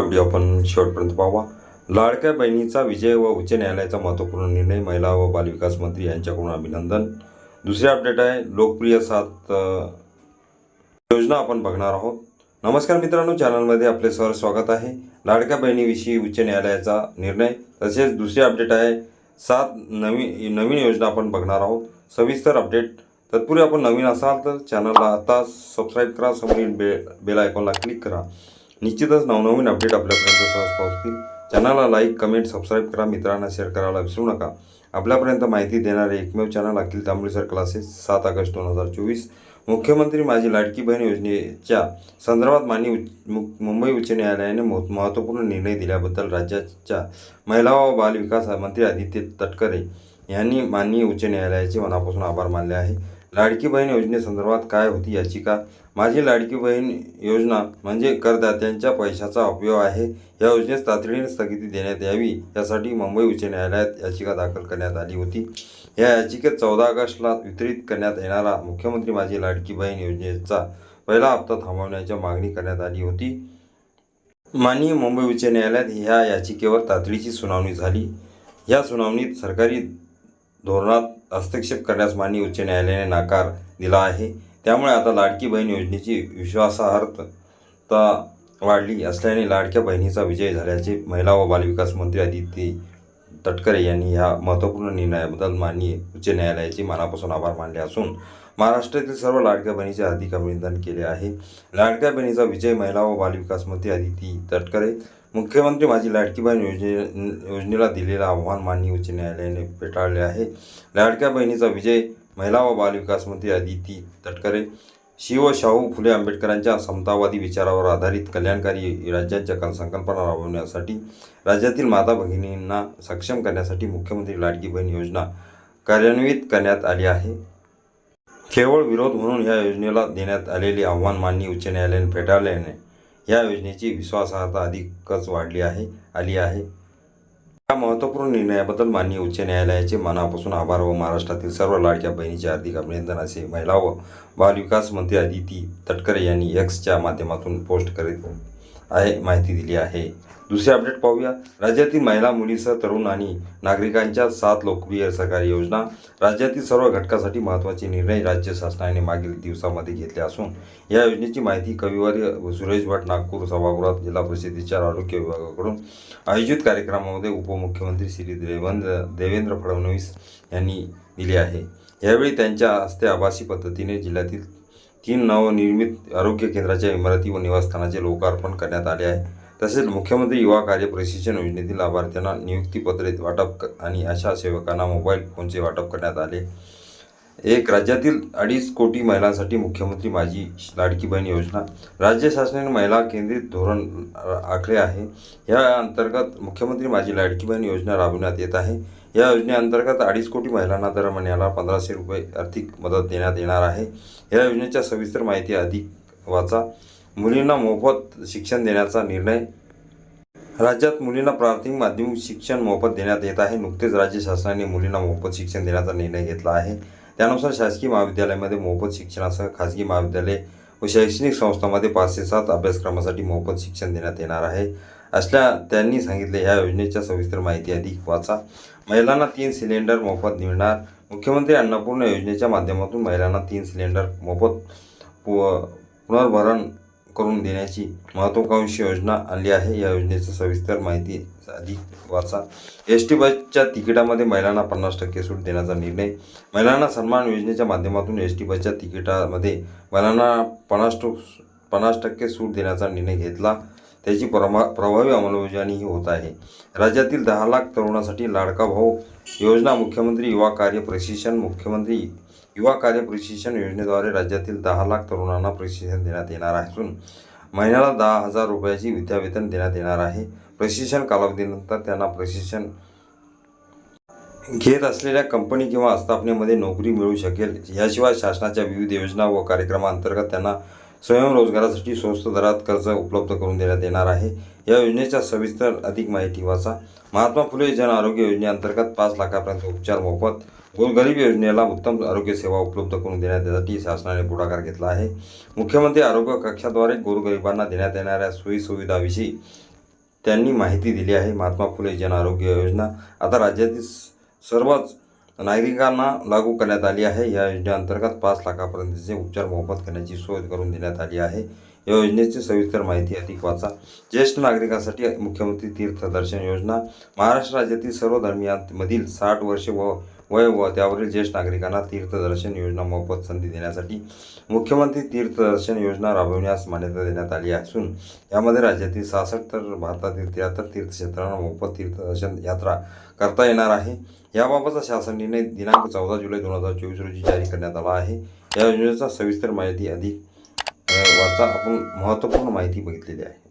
Video आपण शेवटपर्यंत पाहावा लाडक्या बहिणीचा विजय व उच्च न्यायालयाचा महत्त्वपूर्ण निर्णय महिला व बालविकास मंत्री यांच्याकडून अभिनंदन. दुसरे अपडेट आहे. लोकप्रिय सात योजना आपण बघणार आहोत. नमस्कार मित्रांनो चॅनलमध्ये आपले सर स्वागत आहे. लाडक्या बहिणीविषयी उच्च न्यायालयाचा निर्णय. तसेच दुसरे अपडेट आहे. सात नवीन नवीन योजना आपण बघणार आहोत. सविस्तर अपडेट तत्पूर्वी आपण नवीन असाल तर चॅनलला आता सबस्क्राईब करा. समोरील बे बेल आयकॉनला क्लिक करा. निश्चितच नवनवीन अपडेट आपल्यापर्यंत सहज पोहोचतील. चॅनलला लाईक कमेंट सबस्क्राईब करा. मित्रांना शेअर करायला विसरू नका. आपल्यापर्यंत माहिती देणारे एकमेव चॅनल अखिल तांबळीसर क्लासेस सात ऑगस्ट दोन हजार चोवीस. मुख्यमंत्री माझी लाडकी बहीण योजनेच्या संदर्भात माननीय उच्च- मु- मुंबई उच्च न्यायालयाने महत्त्वपूर्ण निर्णय दिल्याबद्दल राज्याच्या महिला व बालविकास मंत्री आदित्य तटकरे यांनी माननीय उच्च न्यायालयाचे मनापासून आभार मानले आहे. लाडकी बहीण योजनेसंदर्भात काय होती याचिका माझी लाडकी बहीण योजना म्हणजे करदात्यांच्या पैशाचा उपयोग आहे. या योजनेस तातडीने स्थगिती देण्यात यावी. यासाठी मुंबई उच्च न्यायालयात याचिका दाखल करण्यात आली होती. या याचिकेत चौदा ऑगस्टला वितरित करण्यात येणारा मुख्यमंत्री माझी लाडकी बहीण योजनेचा पहिला हप्ता थांबवण्याची मागणी करण्यात आली होती. माननीय मुंबई उच्च न्यायालयात ह्या याचिकेवर तातडीची सुनावणी झाली. या सुनावणीत सरकारी धोरणात हस्तक्षेप करण्यास माननीय उच्च न्यायालयाने नाकार दिला आहे. त्यामुळे आता लाडकी बहीण योजनेची विश्वासार्हता वाढली असल्याने लाडक्या बहिणीचा विजय झाल्याचे महिला व बालविकास मंत्री आदिती तटकरे यांनी ह्या महत्त्वपूर्ण निर्णयाबद्दल माननीय उच्च न्यायालयाचे मनापासून आभार मानले असून महाराष्ट्रातील सर्व लाडक्या बहिणीचे हार्दिक अभिनंदन केले आहे. लाडक्या बहिणीचा विजय महिला व बालविकास मंत्री आदिती तटकरे मुख्यमंत्री माझी लाडकी बहीण योजने योजनेला दिलेलं आव्हान माननीय उच्च न्यायालयाने फेटाळले आहे. लाडक्या बहिणीचा विजय महिला व बालविकास मंत्री आदिती तटकरे शिव शाहू फुले आंबेडकरांच्या समतावादी विचारावर आधारित कल्याणकारी राज्यांच्या कल- संकल्पना राबवण्यासाठी राज्यातील माता भगिनींना सक्षम करण्यासाठी मुख्यमंत्री लाडकी बहीण योजना कार्यान्वित करण्यात आली आहे. केवळ विरोध म्हणून या योजनेला देण्यात आलेले आव्हान माननीय उच्च न्यायालयाने फेटाळल्याने या योजनेची विश्वासार्हता अधिकच वाढली आहे आली आहे. या महत्त्वपूर्ण निर्णयाबद्दल माननीय उच्च न्यायालयाचे मनापासून आभार व महाराष्ट्रातील सर्व लाडक्या बहिणीचे हार्दिक अभिनंदन असे महिला व बालविकास मंत्री अदिती तटकरे यांनी एक्सच्या माध्यमातून पोस्ट करीत आहे माहिती दिली आहे. दुसरे अपडेट पाहूया. राज्यातील महिला मुलीसह तरुण आणि नागरिकांच्या सात लोकप्रिय सरकारी योजना राज्यातील सर्व घटकासाठी महत्त्वाचे निर्णय राज्य शासनाने मागील दिवसामध्ये घेतले असून या योजनेची माहिती कविवारी सुरेश भट नागपूर सभागृहात जिल्हा परिषदेच्या आरोग्य विभागाकडून आयोजित कार्यक्रमामध्ये उपमुख्यमंत्री श्री देवेंद्र देवेंद्र फडणवीस यांनी दिली आहे. यावेळी त्यांच्या हस्ते आभासी पद्धतीने जिल्ह्यातील तीन नवनिर्मित आरोग्य केंद्राच्या इमारती व निवासस्थानाचे लोकार्पण करण्यात आले आहे. तसेच मुख्यमंत्री युवा कार्य प्रशिक्षण योजनेतील लाभार्थ्यांना नियुक्तीपत्रे वाटप आणि अशा सेवकांना मोबाईल फोनचे वाटप करण्यात आले. एक राज्यातील अडीच कोटी महिलांसाठी मुख्यमंत्री माझी लाडकी बहीण योजना. राज्य शासनाने महिला केंद्रित धोरण आखले आहे. या अंतर्गत मुख्यमंत्री माझी लाडकी बहीण योजना राबवण्यात येत आहे. या योजनेअंतर्गत अडीच कोटी महिलांना दर महिन्याला पंधराशे रुपये आर्थिक मदत देण्यात येणार आहे. या योजनेच्या सविस्तर माहिती अधिक वाचा. मुलींना मोफत शिक्षण देण्याचा निर्णय. राज्यात मुलींना प्राथमिक माध्यमिक शिक्षण मोफत देण्यात येत आहे. नुकतेच राज्य शासनाने मुलींना मोफत शिक्षण देण्याचा निर्णय घेतला आहे. त्यानुसार शासकीय महाविद्यालयामध्ये मोफत शिक्षणासह खाजगी महाविद्यालय व शैक्षणिक संस्थांमध्ये पाच ते सात अभ्यासक्रमासाठी मोफत शिक्षण देण्यात येणार आहे. असल्या त्यांनी सांगितले या योजनेच्या सविस्तर माहिती अधिक वाचा. महिलांना तीन सिलेंडर मोफत मिळणार. मुख्यमंत्री अन्नपूर्णा योजनेच्या माध्यमातून महिलांना तीन सिलेंडर मोफत पु पुनर्भरण करून देण्याची महत्त्वाकांक्षी योजना आणली आहे. या योजनेची सविस्तर माहिती अधिक वाचा. एस टी बसच्या तिकिटामध्ये महिलांना पन्नास टक्के सूट देण्याचा निर्णय. महिलांना सन्मान योजनेच्या माध्यमातून एस टी बसच्या तिकिटामध्ये महिलांना पन्नास टू पन्नास टक्के सूट देण्याचा निर्णय घेतला. त्याची प्रमा प्रभावी अंमलबजावणीही होत आहे. राज्यातील दहा लाख तरुणासाठी लाडका भाऊ योजना मुख्यमंत्री युवा कार्य प्रशिक्षण मुख्यमंत्री युवा कार्य प्रशिक्षण योजनेद्वारे राज्यातील दहा लाख तरुणांना प्रशिक्षण देण्यात येणार असून महिन्याला दहा हजार रुपयाची विद्यावेतन देण्यात येणार आहे. प्रशिक्षण कालावधीनंतर त्यांना प्रशिक्षण घेत असलेल्या कंपनी किंवा आस्थापनेमध्ये नोकरी मिळू शकेल. याशिवाय शासनाच्या विविध योजना व कार्यक्रमांतर्गत त्यांना स्वयंरोजगारासाठी स्वस्त दरात कर्ज उपलब्ध करून देण्यात येणार आहे. या योजनेच्या सविस्तर अधिक माहिती वाचा. महात्मा फुले जन आरोग्य योजनेअंतर्गत पाच लाखापर्यंत उपचार मोफत गोरगरीब योजनेला उत्तम आरोग्य सेवा उपलब्ध करून देण्यासाठी शासनाने पुढाकार घेतला आहे. मुख्यमंत्री आरोग्य कक्षाद्वारे गोरगरिबांना देण्यात येणाऱ्या सोयीसुविधाविषयी त्यांनी माहिती दिली आहे. महात्मा फुले जन आरोग्य योजना आता राज्यातील सर्वच नागरिकांना लागू करण्यात आली आहे. या योजनेअंतर्गत पाच लाखापर्यंतचे उपचार मोफत करण्याची सोय करून देण्यात आली आहे. या योजनेची सविस्तर माहिती अधिक वाचा. ज्येष्ठ नागरिकांसाठी मुख्यमंत्री तीर्थदर्शन योजना. महाराष्ट्र राज्यातील सर्व धर्मियांमधील साठ वर्षे व वय व त्यावरील ज्येष्ठ नागरिकांना तीर्थदर्शन योजना मोफत संधी देण्यासाठी मुख्यमंत्री तीर्थदर्शन योजना राबविण्यास मान्यता देण्यात आली असून यामध्ये राज्यातील सहासष्ट तर भारतातील त्र्याहत्तर तीर्थक्षेत्रांना मोफत तीर्थदर्शन यात्रा करता येणार आहे. याबाबतचा शासन निर्णय दिनांक चौदा जुलै दोन हजार चोवीस रोजी जारी करण्यात आला आहे. या योजनेचा सविस्तर माहिती अधिक वाचा आपण महत्त्वपूर्ण माहिती बघितलेली आहे.